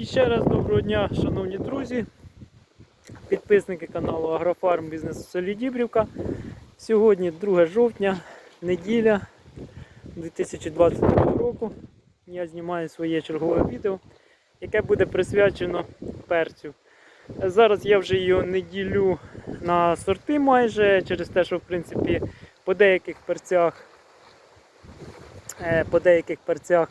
І ще раз доброго дня, шановні друзі, підписники каналу Агрофарм Бізнес у селі Дібрівка. Сьогодні 2 жовтня, неділя 2022 року. Я знімаю своє чергове відео, яке буде присвячено перцю. Зараз я вже його не ділю на сорти майже, через те, що в принципі по деяких перцях, е, по деяких перцях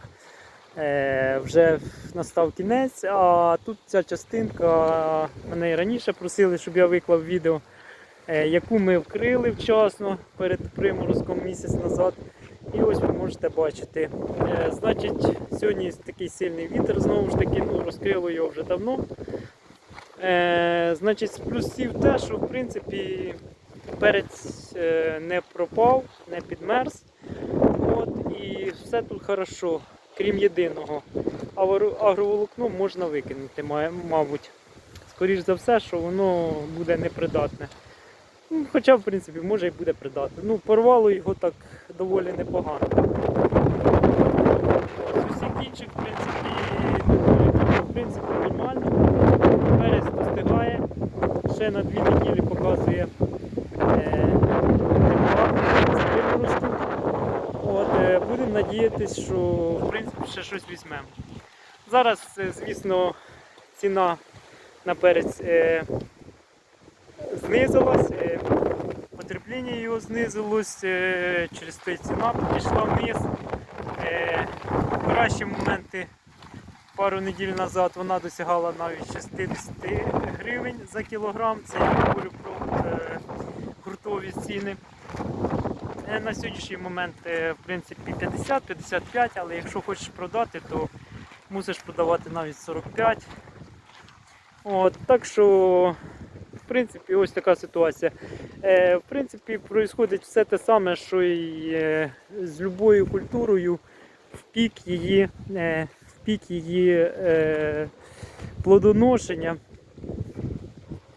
вже настав кінець, а тут ця частинка мене і раніше просили, щоб я виклав відео, е, яку ми вкрили вчасно перед приморозком місяць назад. І ось ви можете бачити. Е, Значить, сьогодні такий сильний вітер, знову ж таки, ну, розкрило його вже давно. Е, Значить, з плюсів те, що в принципі перець е, не пропав, не підмерз. От, і все тут хорошо крім єдиного. Агро- Агроволокно можна викинути, мабуть. Скоріш за все, що воно буде непридатне. Ну, Хоча, в принципі, може і буде придатне. Ну, порвало його так доволі непогано. Усіх інших, в принципі, в принципі, нормально. Перець достигає. Ще на дві неділі показує е, тепла з приморозків. От, будемо надіятися, що в принципі ще щось візьмемо. Зараз, е, звісно, ціна на перець е, знизилась, е, потребління його знизилось, е, через те ціна пішла вниз. Е, кращі моменти пару неділь назад вона досягала навіть 60 гривень за кілограм. Це я говорю про е, гуртові ціни. Е, На сьогоднішній момент, е, в принципі, 50-55, але якщо хочеш продати, то мусиш продавати навіть 45. От, так що, в принципі, ось така ситуація. Е, в принципі, происходить все те саме, що і з любою культурою в пік її, в пік її плодоношення,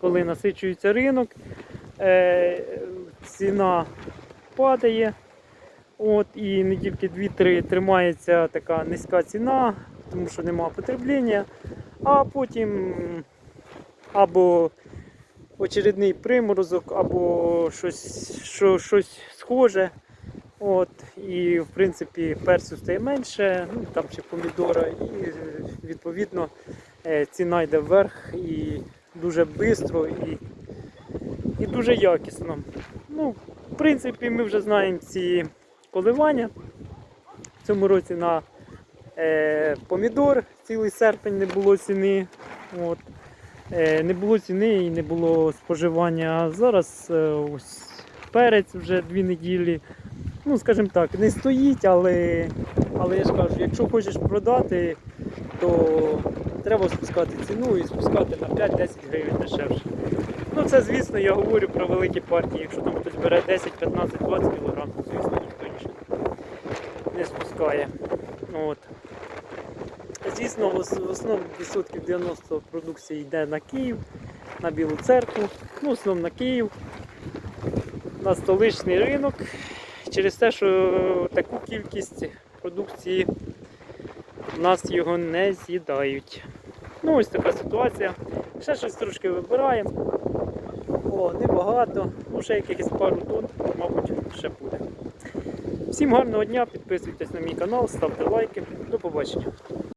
коли насичується ринок. Ціна падає. От, і не тільки 2-3 тримається така низька ціна, тому що немає потреблення, а потім або очередний приморозок, або щось, що, щось схоже. От, і в принципі перцю стає менше, ну там ще помідора, і відповідно е, ціна йде вверх і дуже швидко і, і дуже якісно. Ну, принципі, ми вже знаємо ці коливання. В цьому році на е, помідор цілий серпень не було ціни. От. Е, не було ціни і не було споживання. А зараз е, ось перець вже дві неділі. Ну, скажімо так, не стоїть, але, але я ж кажу, якщо хочеш продати, то треба спускати ціну і спускати на 5-10 гривень дешевше. Ну це звісно, я говорю про великі партії. Якщо там хтось бере 10, 15, 20 кг, то звісно ніхто нічого не спускає. От. Звісно, в основному відсотків 90 продукції йде на Київ, на Білу церкву, ну, в основному на Київ, на столичний ринок. Через те, що таку кількість продукції в нас його не з'їдають. Ну, ось така ситуація. Ще щось трошки вибираємо. О, небагато. Ну, ще якихось пару тонн, мабуть, ще буде. Всім гарного дня, підписуйтесь на мій канал, ставте лайки. До побачення.